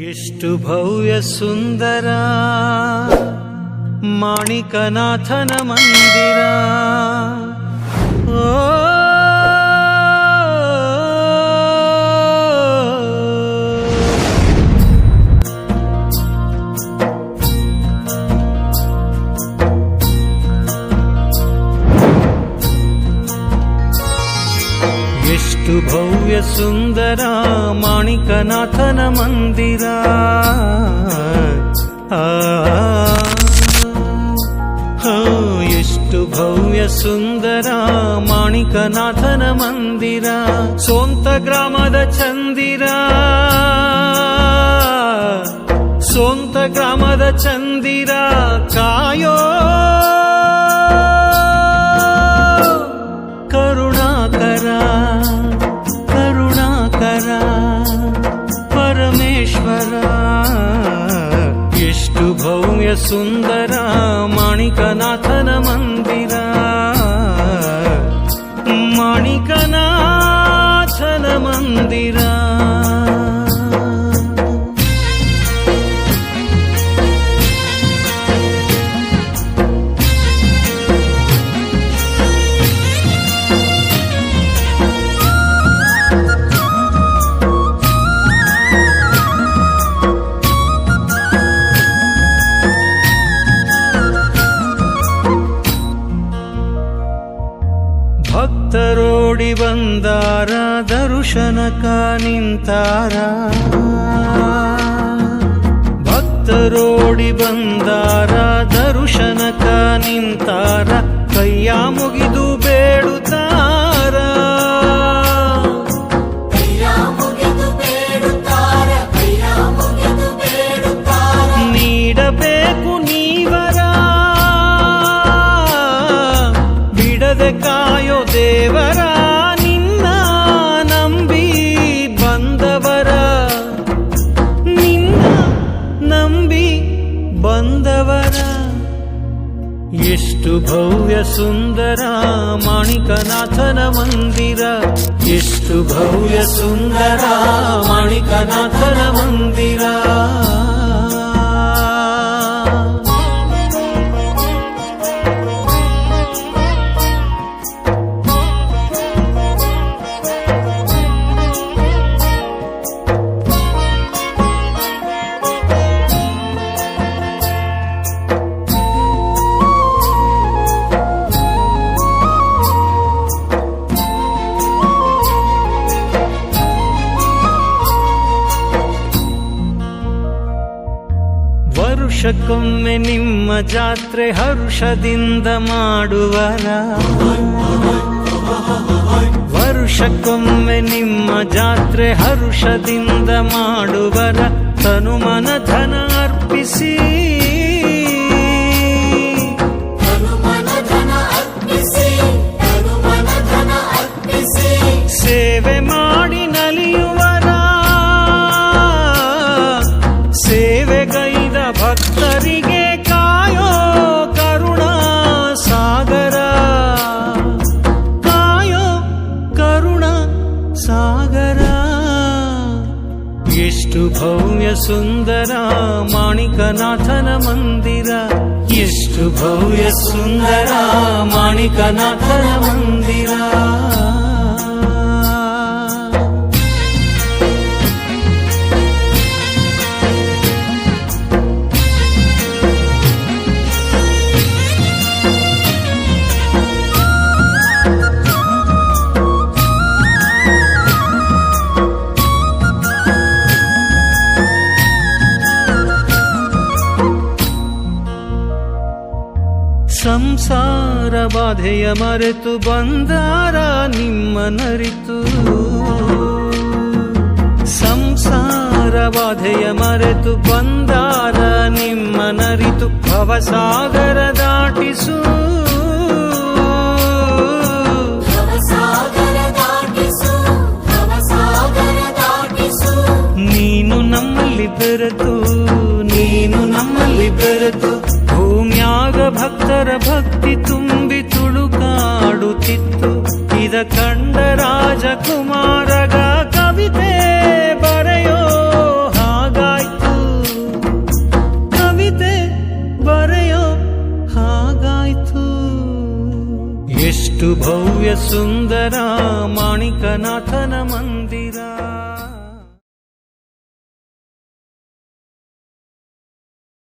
ಎಷ್ಟು ಭವ್ಯ ಸುಂದರ. ಮಾಣಿಕನಾಥನ ಮಂದಿರ. ಓ ಎಷ್ಟು ಭವ್ಯ ಸುಂದರ ಮಾಣಿಕನಾಥನ ಮಂದಿರ. ಎಷ್ಟು ಭವ್ಯ ಸುಂದರ ಮಾಣಿಕನಾಥನ ಮಂದಿರ. ಸೋಂತ ಗ್ರಾಮದ ಚಂದಿರ. ಸೋಂತ ಗ್ರಾಮದ ಚಂದಿರ ಕಾಯೋ ಪರಮೇಶ್ವರ ಎಷ್ಟು ಭವ್ಯ ಸುಂದರ ಮಾಣಿಕನಾಥನ ಮಂದಿರ ಮಾಣಿಕನಾಥನ ಮಂದಿರ ಭಕ್ತರೋಡಿ ಬಂದಾರ ದರುಶನಕ ನಿಂತಾರ. ಭಕ್ತರೋಡಿ ಬಂದಾರ ದರ್ಶನಕ ಎಷ್ಟು ಭವ್ಯ ಸುಂದರ ಮಾಣಿಕನಾಥನ ಮಂದಿರ ಎಷ್ಟು ಭವ್ಯ ಸುಂದರ ಮಾಣಿಕನಾಥನ ವರುಷಕ್ಕೊಮ್ಮೆ ನಿಮ್ಮ ಜಾತ್ರೆ ಹರುಷದಿಂದ ಮಾಡುವರ. ವರ್ಷಕ್ಕೊಮ್ಮೆ ನಿಮ್ಮ ಜಾತ್ರೆ ಹರುಷದಿಂದ ಮಾಡುವರ. ತನುಮನ ಧನ ಅರ್ಪಿಸಿ. ಎಷ್ಟು ಭವ್ಯ ಸುಂದರ ಮಾಣಿಕನಾಥನ ಮಂದಿರ. ಎಷ್ಟು ಭವ್ಯ ಸುಂದರ ಮಾಣಿಕನಾಥನ ಮಂದಿರ. ಸಂಸಾರ ಬಾಧೆಯ ಮರೆತು ಬಂದಾರ ನಿಮ್ಮ ನರಿತು. ಸಂಸಾರ ಬಾಧೆಯ ಮರೆತು ಬಂದಾರ ನಿಮ್ಮ ನರಿತು. ಭವಸಾಗರ ದಾಟಿಸು. ನೀನು ನಮ್ಮಲ್ಲಿ ಬೆರೆತು ನೀನು ನಮ್ಮಲ್ಲಿ ಬೆರೆತು. ಭಕ್ತಿ ತುಂಬಿ ತುಳುಕಾಡುತ್ತಿತ್ತು. ಇದ ಕಂಡ ರಾಜಕುಮಾರಗ ಕವಿತೆ ಬರೆಯೋ ಹಾಗಾಯ್ತು. ಕವಿತೆ ಬರೆಯೋ ಹಾಗಾಯ್ತು. ಎಷ್ಟು ಭವ್ಯ ಸುಂದರ ಮಾಣಿಕನಾಥನ ಮಂದಿರ.